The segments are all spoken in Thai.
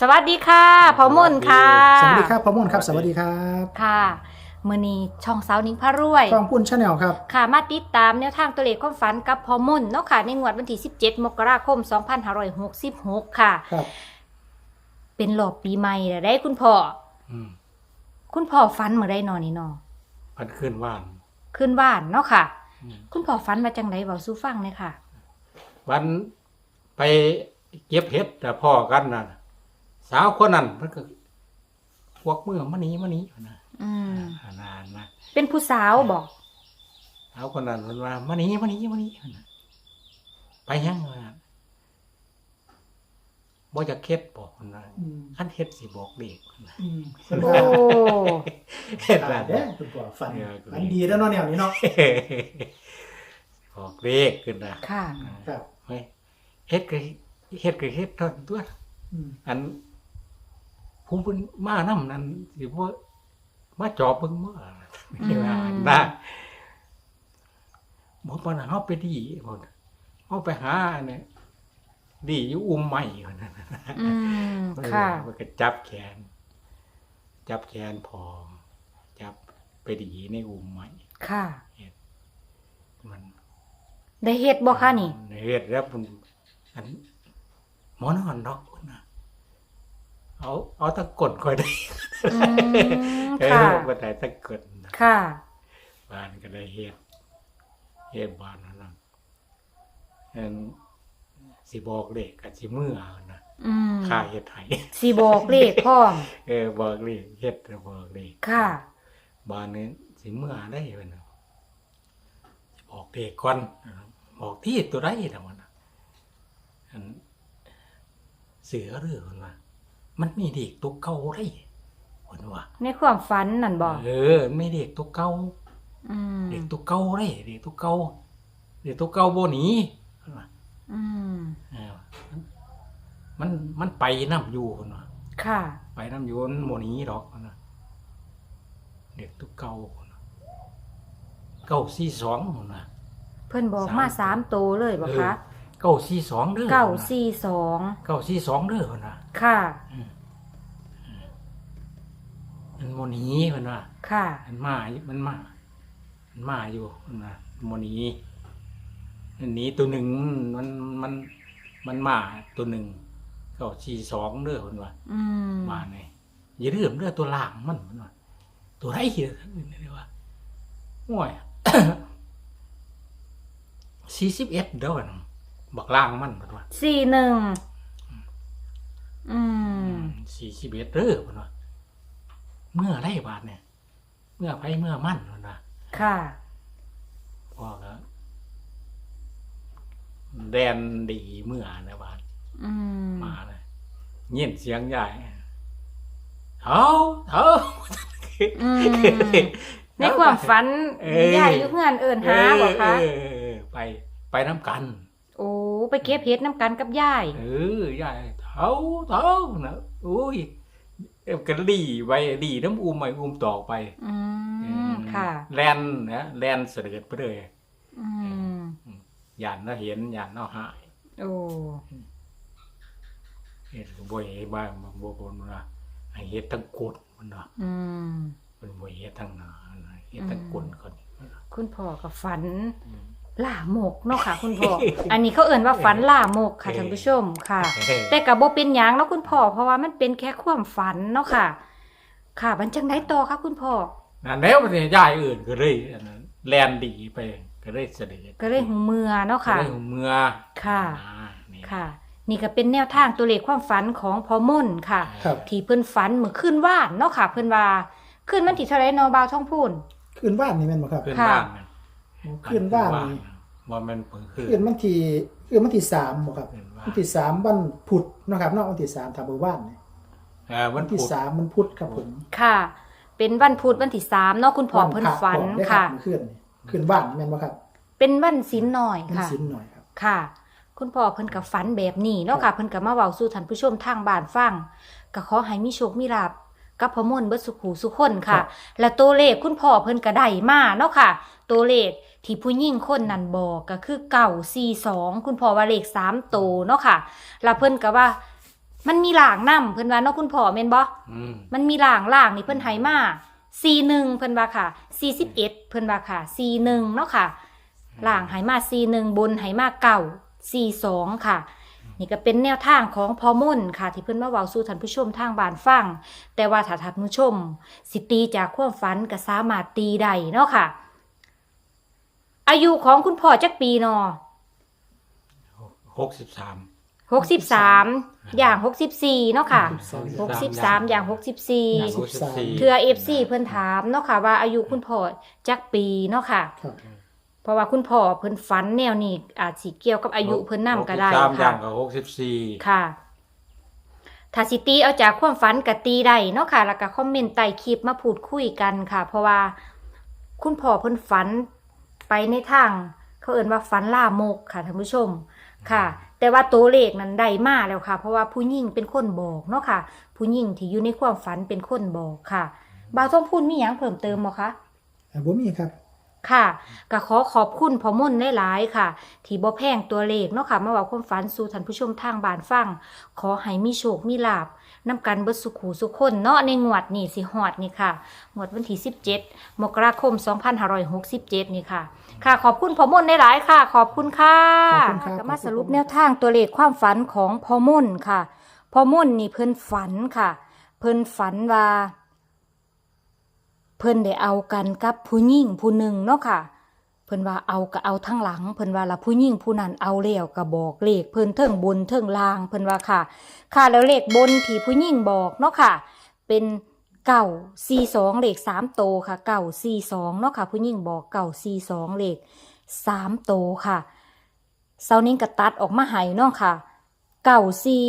สวัสดีค่ะพอมุ่นค่ะสวัสดีครับพ่อม่วนครับ สวัสดีครับค่ะมือนี้ช่องสาวนิ้งพระรวยช่องปุ้นชาแนลครับค่ะมาติดตามแนวทางตัวเลขความฝันกับพอมุ่นเนาะค่ะในงวดวันที่ 17 มกราคม 2566 ค่ะครับเป็นหลอบปีใหม่แล้วได้คุณพ่ออืมคุณพ่อฝันเมื่อได้นอนนี่เนอพันขึ้นว่านขึ้นบ้านเนาะค่ะอืมคุณพ่อฝันมาจังไดเบาสู้ฟังเลยค่ะวันไปเก็บเห็ดแต่พ่อกันน่ะ สาวคนนั้นมันก็พวกมือมานี้มานี้นะอืมนานนะเป็นผู้สาวบอกสาวคนนั้นมันว่ามานี้มานี้มานี้นะไปยังวะบ่จะเค็ดบอกมันนะอืมขั้นเฮ็ดสิบอกเด็กนะอืมโอ้ เฮ็ดขาแบดบเด้อคุณพ่อฝันเออฝันดีแล้วเนาะแนวนี้เนาะบอกเด็กขึ้นนะค่ะ ครับเฮ้ยเฮ็ดก็เฮ็ดก็เฮ็ดเท่านั้นตัว อืมอัน ผมเป็นมานำนั้นสิว่ามาจอบเบิ่งเมื่ออืมนี่ว่านะบ่ปานนั้นเฮาไปดีบ่เฮาไปหาเนี่ยดีอยู่อุ้มใหม่ว่านั่นน่ะอืมค่ะมันก็จับแขน จับแขนพอมจับไปดีในอุ้มใหม่ค่ะมัน ได้เฮ็ดบ่คะนี่เฮ็ดแล้วมันอันหมอนอนดอกพุ่นน่ะ เอาเอาตะกดค่อยได้อืมเอค่ะอบันไดตะเกิดนะค่ะบ้านก็ได้เฮ็ดเฮ็ดบ้านนั่นนะเอ็นสิบอกเลขกับสิมือเอานะอืมค่าเฮ็ดไห้สีบอกเลขพร้อมเออบอกเลขเฮ็ดแล้วบอกเลขค่ะบ้านนี้สิมือได้เพิ่นน่ะสิบอกเลขก่อนบอกที่ตัวใดล่ะมันน่ะอันเสือเรือเพิ่นว่า มันมีเด็กตัวเก่าได้เพิ่นว่าในความฝันนั่นบอกเออไม่เด็กตัวเก่าอืมเด็กตัวเก่าเลยเด็กตัวเก่าเด็กตัวเก่าโบหนีอืมเออมันมันไปน้ำอยู่คนว่าค่ะ ไปน้ำอยู่มันโบหนีดอกคนว่าเด็กตัวเก่าคนว่าเก้าสี่สองคนว่า เพิ่นบอกสามมาสามโตวเลยบอกคะเก้าสี่สองเด้อเก้าสี่สองเก้าสี่สองเด้อคนว่าค่ะมั นโมหนีคนว่าค่ะ มันมาอยู่มันมา มันมาอยู่คนว่าโมหนีมันหนีตัวหนึ่งมันมันมันมาตัวหนึ่งเก้าสี่สองเด้อคนว่า อืมมาไงอย่าลืมเลือตัวล่างมันมันว่าตัวไรเหี้ยทั้งนั้นเลยว่าห่วย สี่สิบเอ็ดเด้อมันบักล่างมันมันว่าสี่หนึ่ง อืม สี่สิบเอ็ดเด้อมันว่า เมื่อไรบาทเนี่ย เมื่อไปเมื่อมั่นมันว่าค่ะพ่อก็แดนดีเมื่อนะบาทอืมมาเลยเงียนเสียงใหญ่เท้าเท้าอืมในความฝันเอ้ยยายอยู่เพื่อนเอิญหาบอกคะเออเออเออไปไปน้ำกัน โอ้ไปเก็บเห็ดน้ำกันกับยายเออยายเท้าเท้านะอุ้ย เอ็มกันดีไปดีน้ำอุ้มไปอุ้มต่อไป อืมค่ะ แลนนะแลนเสด็จไปเลยอืมยานน่าเห็นยานน่าหายโอ้เห็นบ่อยบ้างบ่บนนะให้เฮ็ดทั้งกดมันนะอืมมันบ่เฮ็ดทั้งหนานะเฮ็ดทั้งกลคนคุณพ่อกับฝัน ล่าหมกเนาะค่ะ คุณพ่อ อันนี้เขาเอ่นว่าฝันล่าหมกค่ะท่านผู้ชมค่ะ แต่กับโบเป็นหยังเนาะคุณพ่อ เพราะว่ามันเป็นแค่ความฝันเนาะค่ะ ค่ะบันจังไดต่อค่ะคุณพ่อนั่นแล้วมันยายอื่นก็เลยอันนั้นแลนดีไปก็เลยเสด็จก็เลยหูเมือเนาะค่ะก็เลยเมื่อค่ะอ่านี่ค่ะ นี่ก็เป็นแนวทางตัวเลขความฝันของพ่อมุ่นค่ะครับที่เพิ่นฝันเมื่อคืนว่านเนาะค่ะ เพิ่นว่าคืนวันที่เท่าไรเนาะบ่าวท้องพูนคืนว่านนี่แม่นบ่ครับขึ้นค่ะบ้านนั่นคืนว่านนี่ ว่ามันเพิ่งขึ้น คืนวันที่คืนวันที่สามบ่ครับขึ้นว่าวันที่สามวันพุธเนาะครับเนาะวันที่สามถ้าบ่ว่านนี่เออวัวันนพุที่ธสามมันพุธครับผมค่ะ เป็นวันพุธวันที่สามเนาะคุณพ่อเพิ่นฝันวัพระค่ะผมได้รับคืนนี่คืนว่านนี่แม่นบ่ครับเป็นวันศีลหน่อยมันค่ะ สินหน่อยครับ ค่ะ คุณพ่อเพิ่นกับฝันแบบนี้เนาะค่ะ เพิ่นกับมาเว้าสู่ท่านผู้ชมทางบ้านฟังก็ขอให้มีโชคมีลาภ กับพ่อมนต์เบิดสุขหูสุขคนค่ะ และตัวเลขคุณพ่อเพิ่นก็ได้มาเนาะค่ะ ตัวเลขที่ผู้หญิงคนนั้นบอกก็คือเก่า42คุณพ่อว่าเลข3โตวเนาะค่ะ แล้วเพิ่นก็ว่า มันมีหลางนํเพิ่นว่าเนาะคุณพ่อแม่นบ่อืมมันมีหลางหลางนี่เพิ่นให้มา41เพิ่นว่าค่ะ41เพิ่นว่าค่ะ41เนาะค่ะหลางให้มา41บนให้มาเก่า42ค่ะ นี่ก็เป็นแนวทางของพอมุ่นค่ะ ที่เพิ่นมาเว้าสู่ท่านผู้ชมทางบ้านฟัง แต่ว่าถ้าท่านผู้ชม สิตีจากความฝันก็สามารถตีได้เนาะค่ะ อายุของคุณพ่อจักปีเนาะหกสิบสามหกสิบสามอย่างหกสิบสี่เนาะค่ะ63หกสิบสามอย่างหกสิบสี่หกสิบสามเทือเอฟซีเพิ่นถามเนาะค่ะว่าอายุคุณพ่อจักปีเนาะค่ะครับ เพราะว่าคุณพ่อเพิ่นฝันแนวนี้อาจสิเกี่ยวกับอายุเพิ่นนํก็ได้หสิบสามอค่ะ ย่างกับหกสิบสี่ค่ะ ถ้าสิตีเอาจากความฝันกับตีได้เนาะค่ะ แล้วก็คอมเมนต์ใต้คลิปมาพูดคุยกันค่ะ เพราะว่าคุณพ่อเพิ่นฝันไปในทาง เขาเอ่นว่าฝันล่ามกค่ะท่านผู้ชม ค่ะ แต่ว่าตัวเลขนั้นได้มาแล้วค่ะ เพราะว่าผู้หญิงเป็นคนบอกเนาะค่ะ ผู้หญิงที่อยู่ในความฝันเป็นคนบอกค่ะ บ่าวต้องพูดมีหยังเพิ่มเติมบ่คะ อ่าบ่มีครับ ค่ะก็ขอขอบคุณพ่อมุ่นหลายๆค่ะ ที่บ่แพงตัวเลขเนาะค่ะ มาเว่าความฝันสู่ท่านผู้ชมทางบ้านฟัง ขอให้มีโชค มีลาบนำกันเบิดสุขหูสุขคนเนาะในงวดนี้สิฮอดนี่ค่ะ งวดวันที่ 17 มกราคม 2567 นี่ค่ะ ค่ะขอบคุณพ่อมุ่นหลายๆค่ะ ขอบคุณค่ะขอบคุณครับ ก็มาสรุปแนวทางตัวเลขความฝันของพ่อมุ่นค่ะพ่อมุ่นนี่เพิ่นฝันค่ะ เพิ่นฝันว่าเพิ่นได้เอากันกับผู้หญิงผู้หนึ่งเนาะค่ะ เพิ่นว่าเอาก็เอาทั้งหลัง เพิ่นว่าละผู้หญิงผู้นั้นเอาแล้วก็บอกเลขเพิ่นเทิงบนเทิงล่าง เพิ่นว่าค่ะ ค่ะแล้วเลขบนที่ผู้หญิงบอกเนาะค่ะ เป็นเก่าสี่สองเลขสามโตค่ะเก่าสี่สองเนาะค่ะ ผู้หญิงบอกเก่าสี่สองเลขสามโตค่ะเซานิ้งก็ตัดออกมาให้เนาะค่ะเก่าสี่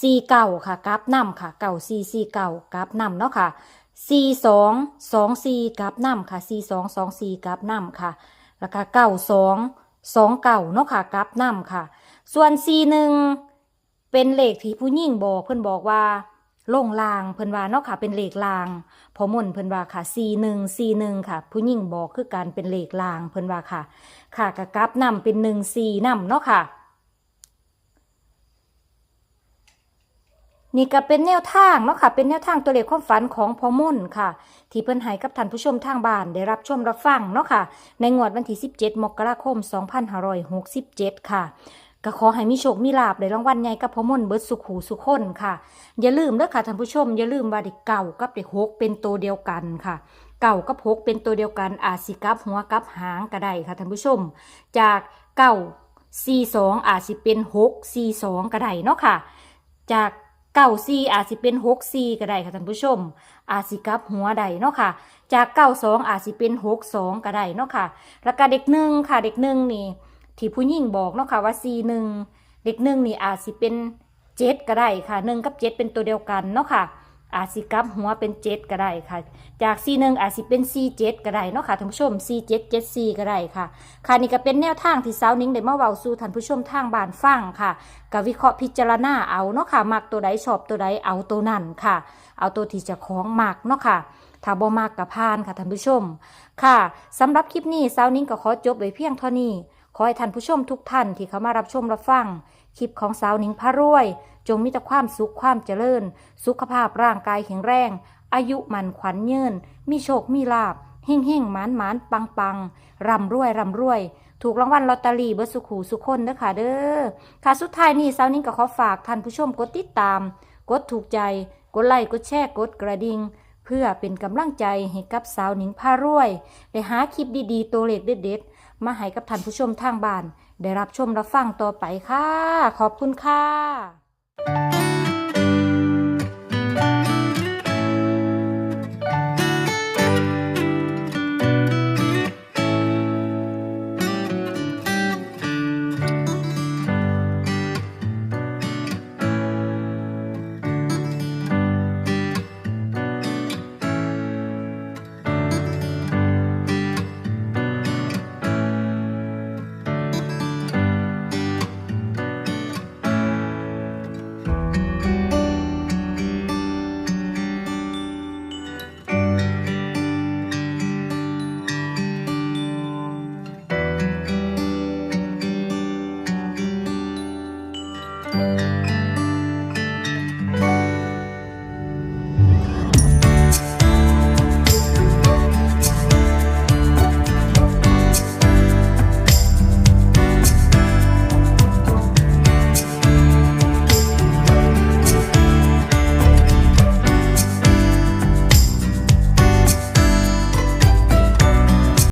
สี่เก่าค่ะกราฟนำค่ะเก่าสี่สี่เก่ากราฟนำเนาะค่ะ สี่สองสองสี่กราฟนำค่ะสี่สองสองสี่กราฟนำค่ะ แล้วก็เก้าสองสองเก่าเนาะค่ะกราฟนำค่ะ ส่วนสี่หนึ่งเป็นเลขที่ผู้หญิงบอกเพิ่อนบอกว่าลงลางเพิ่นว่าเนาะค่ะเป็นเลขลางพอมนเพิ่นว่าค่ะสี่หนึ่งสี่หนึ่งค่ะ ผู้หญิงบอกคือการเป็นเลขลางเพิ่นว่าค่ะ ค่ะกับกราฟนำเป็นหนึ่งสี่นำเนาะค่ะ นี่ก็เป็นแนวทางเนาะค่ะ เป็นแนวทางตัวเลขความฝันของพอมุ่นค่ะ ที่เพิ่นให้กับท่านผู้ชมทางบ้านได้รับชมรับฟังเนาะค่ะ ในงวดวันที่ 17 มกราคม 2567 ค่ะ ก็ขอให้มีโชคมีลาบได้รางวัลใหญ่กับพอมุ่นเบิร์ดสุขหูสุขคนค่ะ อย่าลืมเด้อค่ะท่านผู้ชม อย่าลืมว่าเด็กเก่ากับเด็กหกเป็นตัวเดียวกันค่ะเก่ากับหกเป็นตัวเดียวกันอาจสิกับหัวกับหางก็ได้ค่ะท่านผู้ชม จากเก่า42อาจสิเป็น6 42ก็ได้เนาะค่ะ จาก เก้าซีอาจสิเป็นหกซีก็ได้ค่ะท่านผู้ชม อาจสิกลับหัวใดเนาะค่ะ จากเก้าสองอาจสิเป็นหกสองก็ได้เนาะค่ะ แล้วก็เด็กหนึ่งค่ะเด็กหนึ่งนี่ ที่ผู้หญิงบอกเนาะค่ะว่าซีหนึ่งเด็กหนึ่งนี่อาจสิเป็นเจ็ดก็ได้ค่ะหนึ่งกับเจ็ดเป็นตัวเดียวกันเนาะค่ะ อาจสิกลับหัวเป็นเจ็ดก็ได้ค่ะ จากซีหนึ่งอาจสิเป็นซีเจ็ดก็ได้เนาะค่ะท่านผู้ชมซีเจ็ดเจ็ดซีก็ได้ค่ะ ค่ะนี่ก็เป็นแนวทางที่สาวนิ้งได้มาเว้าสู่ท่านผู้ชมทางบ้านฟังค่ะก็วิเคราะห์พิจารณาเอาเนาะค่ะมักตัวใดชอบตัวใดเอาตัวนั้นค่ะ เอาตัวที่จะของมักเนาะค่ะถ้าบ่มักกับพานค่ะท่านผู้ชม ค่ะสำหรับคลิปนี้สาวนิ้งก็ขอจบไว้เพียงเท่านี้ขอให้ท่านผู้ชมทุกท่านที่เข้ามารับชมรับฟังคลิปของสาวนิ้งพระรวย จงมีแต่ความสุขความเจริญ สุขภาพร่างกายแข็งแรง อายุมันขวัญยืนมีโชคมีลาบเฮ่งเฮ่งหมานหมานปังปังร่ำรวยร่ำรวย ถูกรางวัลลอตเตอรี่เบอร์สุขหูสุขคนเด้อค่ะเด้อค่ะสุดท้ายนี้สาวนิ้งก็ขอฝากท่านผู้ชมกดติดตาม กดถูกใจ กดไลค์กดแชร์กดกระดิ่งเพื่อเป็นกำลังใจให้กับสาวหนิงพารวย ได้หาคลิปดีๆ ตัวเลขเด็ดๆ มาให้กับท่านผู้ชมทางบ้าน ได้รับชมรับฟังต่อไปค่ะ ขอบคุณค่ะ